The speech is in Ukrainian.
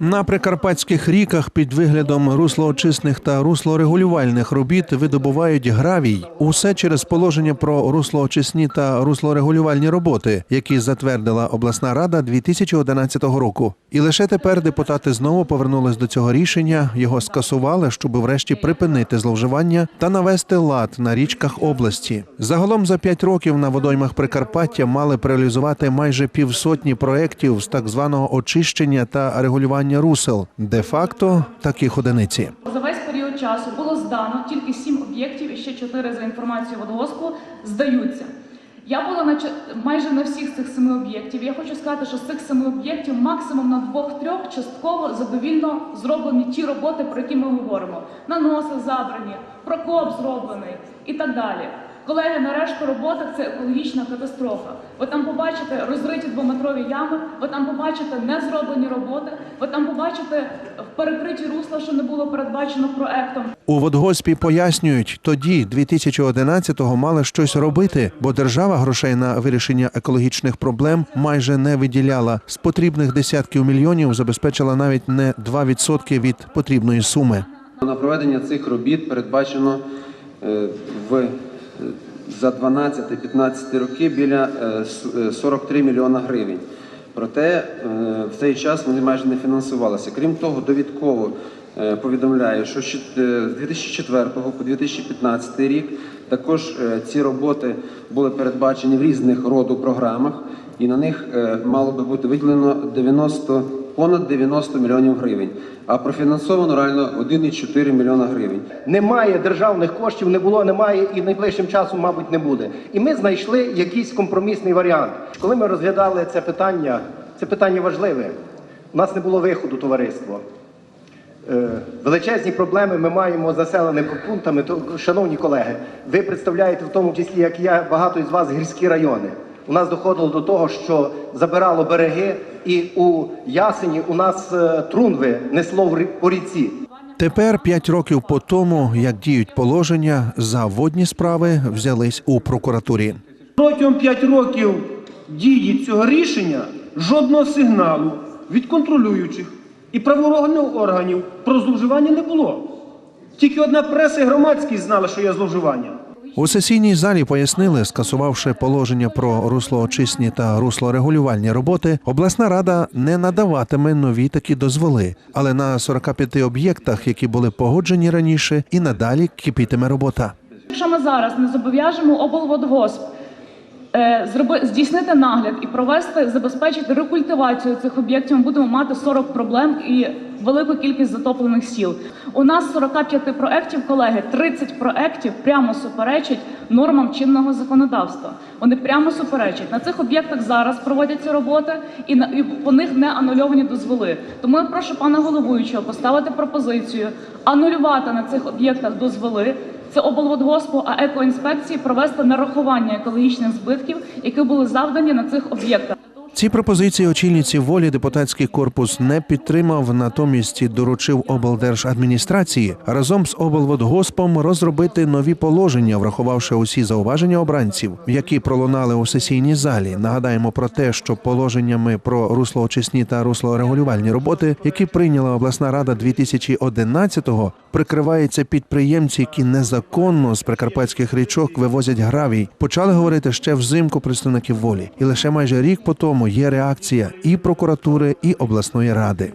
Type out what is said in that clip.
На прикарпатських ріках під виглядом руслоочисних та руслорегулювальних робіт видобувають гравій. Усе через положення про руслоочисні та руслорегулювальні роботи, які затвердила обласна рада 2011 року. І лише тепер депутати знову повернулись до цього рішення. Його скасували, щоб врешті припинити зловживання та навести лад на річках області. Загалом за п'ять років на водоймах Прикарпаття мали реалізувати майже півсотні проєктів з так званого очищення та регулювання русел. Де-факто таких одиниці. За весь період часу було здано тільки сім об'єктів і ще чотири за інформацією водогоспу здаються. Я була на майже на всіх цих семи об'єктів. Я хочу сказати, що з цих семи об'єктів максимум на двох-трьох частково задовільно зроблені ті роботи, про які ми говоримо. Наноси забрані, прокоп зроблений і так далі. Колеги, на решту роботи це екологічна катастрофа. Ви там побачите розриті двометрові ями, ви там побачите незроблені роботи, ви там побачите перекриті русла, що не було передбачено проектом. У водгоспі пояснюють, тоді 2011-го мали щось робити, бо держава грошей на вирішення екологічних проблем майже не виділяла. З потрібних десятків мільйонів забезпечила навіть не 2% від потрібної суми. На проведення цих робіт передбачено е, в за 12-15 роки біля е, с- е, 43 мільйона гривень. Проте е, в цей час вони майже не фінансувалися. Крім того, довідково е, повідомляю, що е, з 2004 по 2015 рік також е, ці роботи були передбачені в різних роду програмах, і на них е, мало би бути виділено 90 понад 90 мільйонів гривень, а профінансовано реально 1,4 мільйона гривень. Немає державних коштів, не було, немає і найближчим часом, мабуть, не буде. І ми знайшли якийсь компромісний варіант. Коли ми розглядали це питання, це питання важливе. У нас не було виходу товариство. Е, Величезні проблеми ми маємо з населеними пунктами. То, шановні колеги, ви представляєте в тому числі, як я, багато із вас гірські райони. У нас доходило до того, що забирало береги, і у Ясені у нас е, трунви несло в по ріці. Тепер, п'ять років по тому, як діють положення, за водні справи взялись у прокуратурі. Протягом 5 років дії цього рішення жодного сигналу від контролюючих і правоохоронних органів про зловживання не було. Тільки одна преса і громадськість знали, що є зловживання. У сесійній залі пояснили, скасувавши положення про руслоочисні та руслорегулювальні роботи, обласна рада не надаватиме нові такі дозволи, але на 45 об'єктах, які були погоджені раніше, і надалі кипітиме робота. Якщо ми зараз не зобов'яжемо облводгосп здійснити нагляд і провести, забезпечити рекультивацію цих об'єктів, ми будемо мати 40 проблем і велику кількість затоплених сіл. У нас з 45 проєктів, колеги, 30 проєктів прямо суперечать нормам чинного законодавства. Вони прямо суперечать. На цих об'єктах зараз проводяться роботи, і, на, і по них не анульовані дозволи. Тому я прошу пана головуючого поставити пропозицію анулювати на цих об'єктах дозволи. Це облводгоспу, а екоінспекції провести нарахування екологічних збитків, які були завдані на цих об'єктах. Ці пропозиції очільниці волі депутатський корпус не підтримав, натомість доручив облдержадміністрації разом з облводгоспом розробити нові положення, врахувавши усі зауваження обранців, які пролунали у сесійній залі. Нагадаємо про те, що положеннями про руслоочисні та руслорегулювальні роботи, які прийняла обласна рада 2011-го, прикриваються підприємці, які незаконно з прикарпатських річок вивозять гравій. Почали говорити ще взимку представників волі, і лише майже рік по тому є реакція і прокуратури, і обласної ради.